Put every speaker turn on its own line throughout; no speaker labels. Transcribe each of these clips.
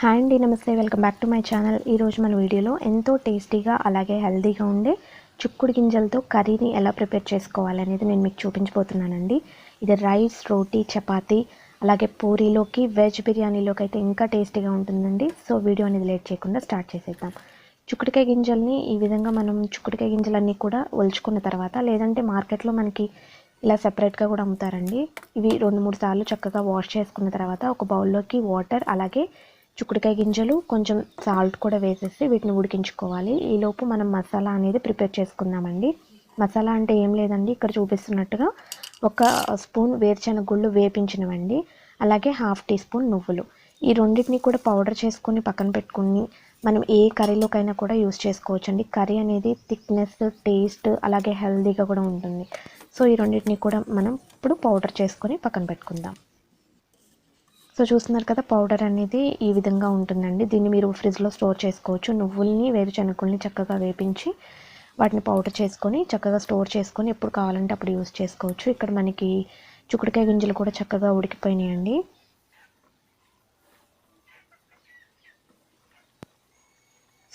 Hi అండి నమస్తే. Welcome back to my channel. ఈరోజు మన వీడియోలో ఎంతో టేస్టీగా అలాగే హెల్తీగా ఉండే చుక్కుడు గింజలతో కర్రీని ఎలా ప్రిపేర్ చేసుకోవాలనేది నేను మీకు చూపించబోతున్నానండి. ఇది రైస్ రోటీ చపాతీ అలాగే పూరీలోకి వెజ్ బిర్యానీలోకి అయితే ఇంకా టేస్టీగా ఉంటుందండి. సో వీడియో అనేది లేట్ చేయకుండా స్టార్ట్ చేసేద్దాం. చుక్కుడికాయ గింజల్ని ఈ విధంగా మనం చుక్కుడికాయ గింజలన్నీ కూడా ఒలుచుకున్న తర్వాత లేదంటే మార్కెట్లో మనకి ఇలా సెపరేట్గా కూడా అమ్ముతారండి. ఇవి రెండు మూడు సార్లు చక్కగా వాష్ చేసుకున్న తర్వాత ఒక బౌల్లోకి వాటర్ అలాగే చుక్కుడుకాయ గింజలు కొంచెం సాల్ట్ కూడా వేసేసి వీటిని ఉడికించుకోవాలి. ఈలోపు మనం మసాలా అనేది ప్రిపేర్ చేసుకుందామండి. మసాలా అంటే ఏం లేదండి ఇక్కడ చూపిస్తున్నట్టుగా ఒక స్పూన్ వేరుశనగ గుళ్ళు వేపించినవండి. అలాగే హాఫ్ టీ స్పూన్ నువ్వులు. ఈ రెండింటిని కూడా పౌడర్ చేసుకొని పక్కన పెట్టుకుని మనం ఏ కర్రీలోకైనా కూడా యూస్ చేసుకోవచ్చండి. కర్రీ అనేది థిక్నెస్ టేస్ట్ అలాగే హెల్తీగా కూడా ఉంటుంది. సో ఈ రెండింటిని కూడా మనం ఇప్పుడు పౌడర్ చేసుకొని పక్కన పెట్టుకుందాం. సో చూస్తున్నారు కదా పౌడర్ అనేది ఈ విధంగా ఉంటుందండి. దీన్ని మీరు ఫ్రిడ్జ్లో స్టోర్ చేసుకోవచ్చు. నువ్వుల్ని వేరుశనగల్ని చక్కగా వేపించి వాటిని పౌడర్ చేసుకొని చక్కగా స్టోర్ చేసుకొని ఎప్పుడు కావాలంటే అప్పుడు యూస్ చేసుకోవచ్చు. ఇక్కడ మనకి చుక్కుడుకాయ గింజలు కూడా చక్కగా ఉడికిపోయినాయండి.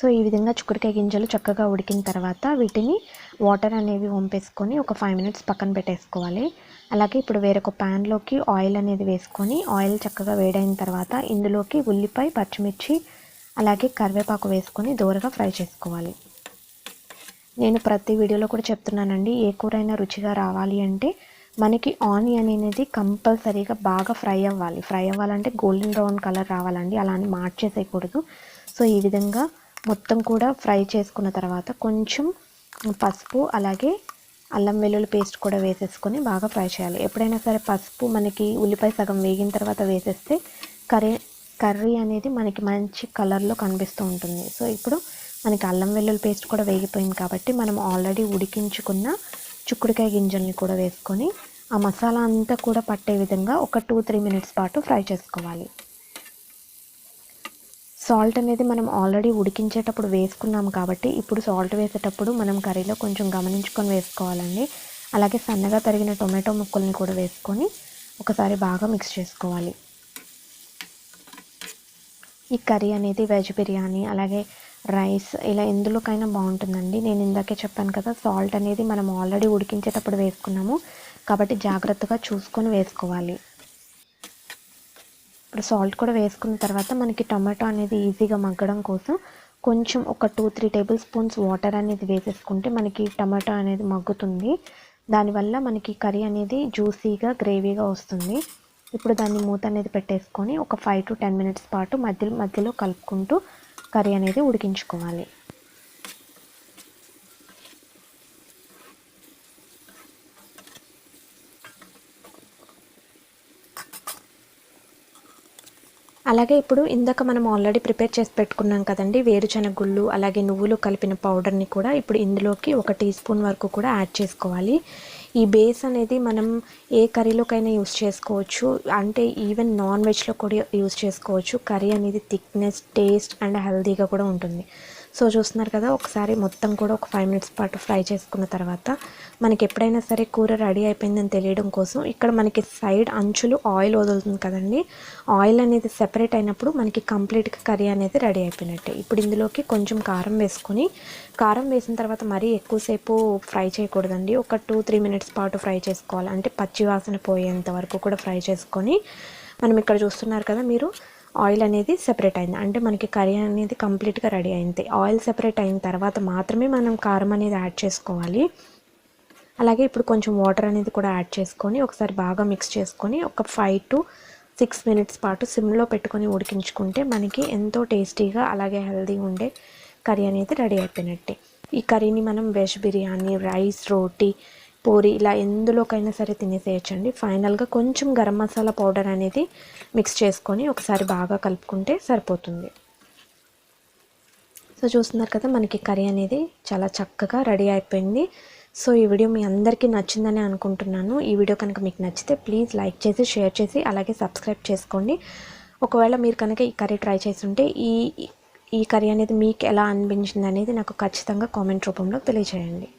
సో ఈ విధంగా చుక్కుడుకాయ గింజలు చక్కగా ఉడికిన తర్వాత వీటిని వాటర్ అనేవి వంపేసుకొని ఒక ఫైవ్ మినిట్స్ పక్కన పెట్టేసుకోవాలి. అలాగే ఇప్పుడు వేరొక ప్యాన్లోకి ఆయిల్ అనేది వేసుకొని ఆయిల్ చక్కగా వేడైన తర్వాత ఇందులోకి ఉల్లిపాయ పచ్చిమిర్చి అలాగే కరివేపాకు వేసుకొని దూరగా ఫ్రై చేసుకోవాలి. నేను ప్రతి వీడియోలో కూడా చెప్తున్నానండి ఏ కూరైనా రుచిగా రావాలి అంటే మనకి ఆనియన్ అనేది కంపల్సరీగా బాగా ఫ్రై అవ్వాలి. ఫ్రై అవ్వాలంటే గోల్డెన్ బ్రౌన్ కలర్ రావాలండి అలా అని మార్చేసేయకూడదు. సో ఈ విధంగా మొత్తం కూడా ఫ్రై చేసుకున్న తర్వాత కొంచెం పసుపు అలాగే అల్లం వెల్లుల్లి పేస్ట్ కూడా వేసేసుకొని బాగా ఫ్రై చేయాలి. ఎప్పుడైనా సరే పసుపు మనకి ఉల్లిపాయ సగం వేగిన తర్వాత వేసేస్తే కర్రీ కర్రీ అనేది మనకి మంచి కలర్లో కనిపిస్తూ ఉంటుంది. సో ఇప్పుడు మనకి అల్లం వెల్లుల్లి పేస్ట్ కూడా వేగిపోయింది కాబట్టి మనం ఆల్రెడీ ఉడికించుకున్న చుక్కుడుకాయ గింజల్ని కూడా వేసుకొని ఆ మసాలా అంతా కూడా పట్టే విధంగా ఒక టూ త్రీ మినిట్స్ పాటు ఫ్రై చేసుకోవాలి. సాల్ట్ అనేది మనం ఆల్రెడీ ఉడికించేటప్పుడు వేసుకున్నాం కాబట్టి ఇప్పుడు సాల్ట్ వేసేటప్పుడు మనం కర్రీలో కొంచెం గమనించుకొని వేసుకోవాలండి. అలాగే సన్నగా తరిగిన టొమాటో ముక్కల్ని కూడా వేసుకొని ఒకసారి బాగా మిక్స్ చేసుకోవాలి. ఈ కర్రీ అనేది వెజ్ బిర్యానీ అలాగే రైస్ ఇలా ఎందులోకైనా బాగుంటుందండి. నేను ఇందాకే చెప్పాను కదా సాల్ట్ అనేది మనం ఆల్రెడీ ఉడికించేటప్పుడు వేసుకున్నాము కాబట్టి జాగ్రత్తగా చూసుకొని వేసుకోవాలి. ఇప్పుడు సాల్ట్ కూడా వేసుకున్న తర్వాత మనకి టమాటో అనేది ఈజీగా మగ్గడం కోసం కొంచెం ఒక two three table spoons water అనేది వేసేసుకుంటే మనకి టమాటో అనేది మగ్గుతుంది. దానివల్ల మనకి కర్రీ అనేది జ్యూసీగా గ్రేవీగా వస్తుంది. ఇప్పుడు దాన్ని మూత అనేది పెట్టేసుకొని ఒక ఫైవ్ టు టెన్ మినిట్స్ పాటు మధ్యలో మధ్యలో కలుపుకుంటూ కర్రీ అనేది ఉడికించుకోవాలి. అలాగే ఇప్పుడు ఇందాక మనం ఆల్రెడీ ప్రిపేర్ చేసి పెట్టుకున్నాం కదండి వేరుశనగ గుళ్ళు అలాగే నువ్వులు కలిపిన పౌడర్ని కూడా ఇప్పుడు ఇందులోకి ఒక టీ స్పూన్ వరకు కూడా యాడ్ చేసుకోవాలి. ఈ బేస్ అనేది మనం ఏ కర్రీలోకైనా యూస్ చేసుకోవచ్చు. అంటే ఈవెన్ నాన్ వెజ్లో కూడా యూస్ చేసుకోవచ్చు. కర్రీ అనేది థిక్నెస్ టేస్ట్ అండ్ హెల్తీగా కూడా ఉంటుంది. సో చూస్తున్నారు కదా ఒకసారి మొత్తం కూడా ఒక ఫైవ్ మినిట్స్ పాటు ఫ్రై చేసుకున్న తర్వాత మనకి ఎప్పుడైనా సరే కూర రెడీ అయిపోయిందని తెలియడం కోసం ఇక్కడ మనకి సైడ్ అంచులు ఆయిల్ వదులుతుంది కదండి. ఆయిల్ అనేది సెపరేట్ అయినప్పుడు మనకి కంప్లీట్గా కర్రీ అనేది రెడీ అయిపోయినట్టే. ఇప్పుడు ఇందులోకి కొంచెం కారం వేసుకొని కారం వేసిన తర్వాత మరీ ఎక్కువసేపు ఫ్రై చేయకూడదండి. ఒక టూ త్రీ మినిట్స్ పాటు ఫ్రై చేసుకోవాలి. అంటే పచ్చి వాసన పోయేంత వరకు కూడా ఫ్రై చేసుకొని మనం ఇక్కడ చూస్తున్నారు కదా మీరు ఆయిల్ అనేది సెపరేట్ అయింది. అంటే మనకి కర్రీ అనేది కంప్లీట్గా రెడీ అయింది. ఆయిల్ సెపరేట్ అయిన తర్వాత మాత్రమే మనం కారం అనేది యాడ్ చేసుకోవాలి. అలాగే ఇప్పుడు కొంచెం వాటర్ అనేది కూడా యాడ్ చేసుకొని ఒకసారి బాగా మిక్స్ చేసుకొని ఒక ఫైవ్ టు సిక్స్ మినిట్స్ పాటు సిమ్లో పెట్టుకొని ఉడికించుకుంటే మనకి ఎంతో టేస్టీగా అలాగే హెల్తీగా ఉండే కర్రీ అనేది రెడీ అయిపోయినట్టే. ఈ కర్రీని మనం వెజ్ బిర్యానీ రైస్ రోటీ పూరి ఇలా ఎందులోకైనా సరే తినేసేయచ్చండి. ఫైనల్గా కొంచెం గరం మసాలా పౌడర్ అనేది మిక్స్ చేసుకొని ఒకసారి బాగా కలుపుకుంటే సరిపోతుంది. సో చూస్తున్నారు కదా మనకి కర్రీ అనేది చాలా చక్కగా రెడీ అయిపోయింది. సో ఈ వీడియో మీ అందరికీ నచ్చిందని అనుకుంటున్నాను. ఈ వీడియో కనుక మీకు నచ్చితే ప్లీజ్ లైక్ చేసి షేర్ చేసి అలాగే సబ్స్క్రైబ్ చేసుకోండి. ఒకవేళ మీరు కనుక ఈ కర్రీ ట్రై చేస్తుంటే ఈ ఈ కర్రీ అనేది మీకు ఎలా అనిపించింది అనేది నాకు ఖచ్చితంగా కామెంట్ రూపంలో తెలియజేయండి